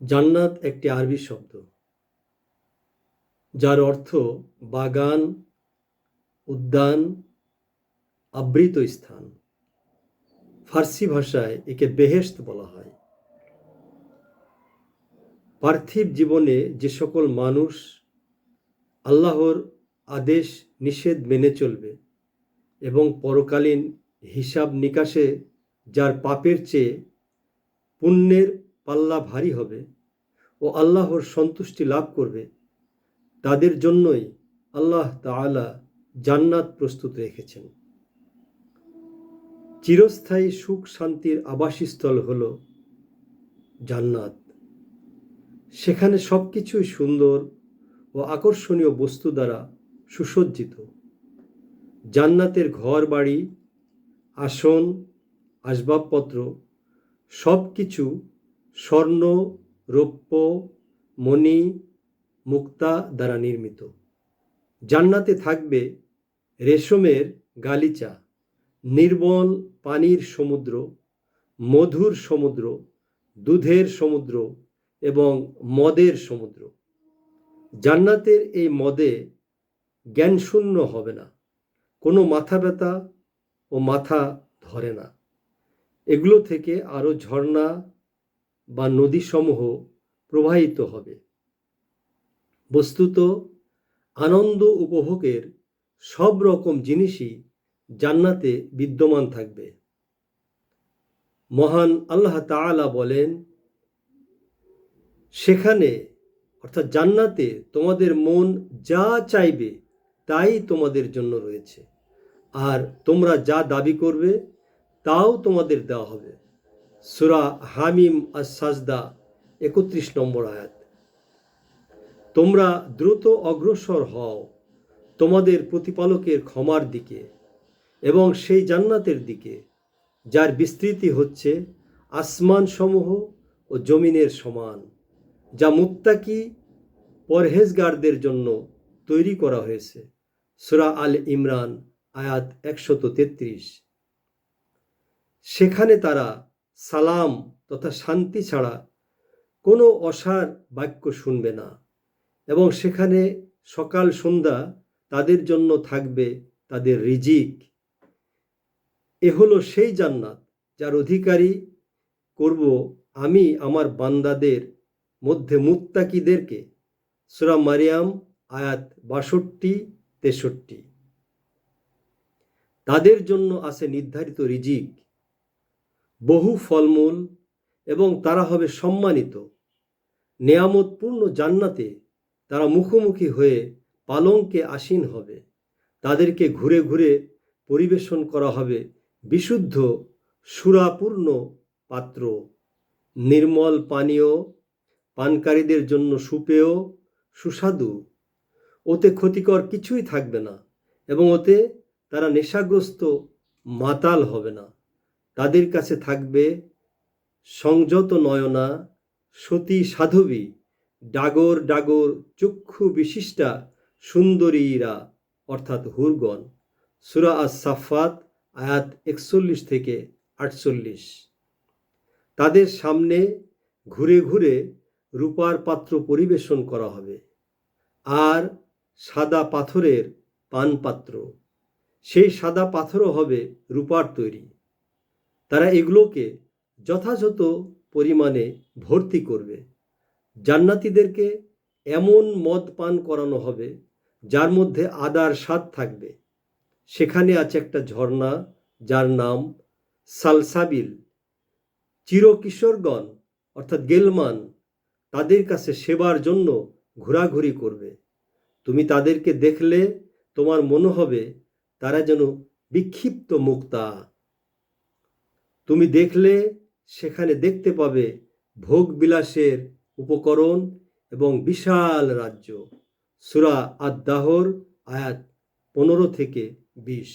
জান্নাত একটি আরবি শব্দ, যার অর্থ বাগান, উদ্যান, আবৃত স্থান। ফার্সি ভাষায় একে বেহেশত বলা হয়। পার্থিব জীবনে যে সকল মানুষ আল্লাহর আদেশ, নিষেধ মেনে চলবে এবং পরকালীন হিসাব নিকাশে যার পাপের চেয়ে পুণ্যের পাল্লা ভারী হবে ও আল্লাহর সন্তুষ্টি লাভ করবে। তাদের জন্যই আল্লাহ তাআলা জান্নাত প্রস্তুত রেখেছেন। চিরস্থায়ী সুখ শান্তির আবাসস্থল হল জান্নাত। সেখানে সব কিছুই সুন্দর ও আকর্ষণীয় বস্তু দ্বারা সুসজ্জিত। জান্নাতের ঘর বাড়ি আসন, আসবাবপত্র সব কিছু স্বর্ণ, রৌপ্য, মণি, মুক্তা দ্বারা নির্মিত। জান্নাতে থাকবে রেশমের গালিচা নির্মল পানির সমুদ্র, মধুর সমুদ্র, দুধের সমুদ্র এবং মদের সমুদ্র। জান্নাতের এই মদে জ্ঞানশূন্য হবে না, কোনো মাথা ব্যথা ও মাথা ধরে না। এগুলো থেকে আরও ঝর্ণা বা নদীসমূহ প্রবাহিত হবে। বস্তুত আনন্দ উপভোগের সব রকম জিনিসই জান্নাতে বিদ্যমান থাকবে। মহান আল্লাহ তাআলা বলেন, সেখানে অর্থাৎ জান্নাতে তোমাদের মন যা চাইবে তাই তোমাদের জন্য রয়েছে। আর তোমরা যা দাবি করবে তাও তোমাদের দেওয়া হবে। সুরা হামিম আর সাজদা একত্রিশ নম্বর আয়াত। তোমরা দ্রুত অগ্রসর হও তোমাদের প্রতিপালকের ক্ষমার দিকে এবং সেই জান্নাতের দিকে, যার বিস্তৃতি হচ্ছে আসমানসমূহ ও জমিনের সমান, যা মুত্তাকি পরহেজগারদের জন্য তৈরি করা হয়েছে। সুরা আল ইমরান, আয়াত একশত তেত্রিশ। সেখানে তারা সালাম তথা শান্তি ছাড়া কোনো অসার বাক্য শুনবে না এবং সেখানে সকাল সন্ধ্যা তাদের জন্য থাকবে তাদের রিজিক। এ হলো সেই জান্নাত যার অধিকারী করব আমি আমার বান্দাদের মধ্যে মুত্তাকিদেরকে। সুরা মারিয়াম আয়াত বাষট্টি, তেষট্টি। তাদের জন্য আছে নির্ধারিত রিজিক। বহু ফলমূল এবং তারা হবে সম্মানিত। নেয়ামতপূর্ণ জান্নাতে তারা মুখোমুখি হয়ে পালঙ্কে আসীন হবে। তাদেরকে ঘুরে ঘুরে পরিবেশন করা হবে বিশুদ্ধ, সুরাপূর্ণ পাত্র। নির্মল পানীয়, পানকারীদের জন্য সুপেয়, সুস্বাদু। ওতে ক্ষতিকর কিছুই থাকবে না এবং ওতে তারা নেশাগ্রস্ত মাতাল হবে না। তাদের কাছে থাকবে সংযত নয়না, সতী সাধবী, ডাগর ডাগর চক্ষু বিশিষ্টা সুন্দরীরা, অর্থাৎ হুরগণ। সুরা আস সাফাত আয়াত একচল্লিশ থেকে আটচল্লিশ। তাদের সামনে ঘুরে ঘুরে রূপার পাত্র পরিবেশন করা হবে। আর সাদা পাথরের পান পাত্র সেই সাদা পাথরও হবে রূপার তৈরি। তারা এগুলোকে যথাযথ পরিমাণে ভর্তি করবে। জান্নাতিদেরকে এমন মদ পান করানো হবে, যার মধ্যে আদার স্বাদ থাকবে। সেখানে আছে একটা ঝর্ণা, যার নাম সালসাবিল। চিরকিশোরগণ, অর্থাৎ গেলমান, তাদের কাছে সেবার জন্য ঘোরাঘুরি করবে। তুমি তাদেরকে দেখলে তোমার মনে হবে তারা যেন বিক্ষিপ্ত মুক্তা। তুমি দেখলে সেখানে দেখতে পাবে ভোগ বিলাসের উপকরণ এবং বিশাল রাজ্য। সুরা আদাহর আয়াত পনেরো থেকে বিশ।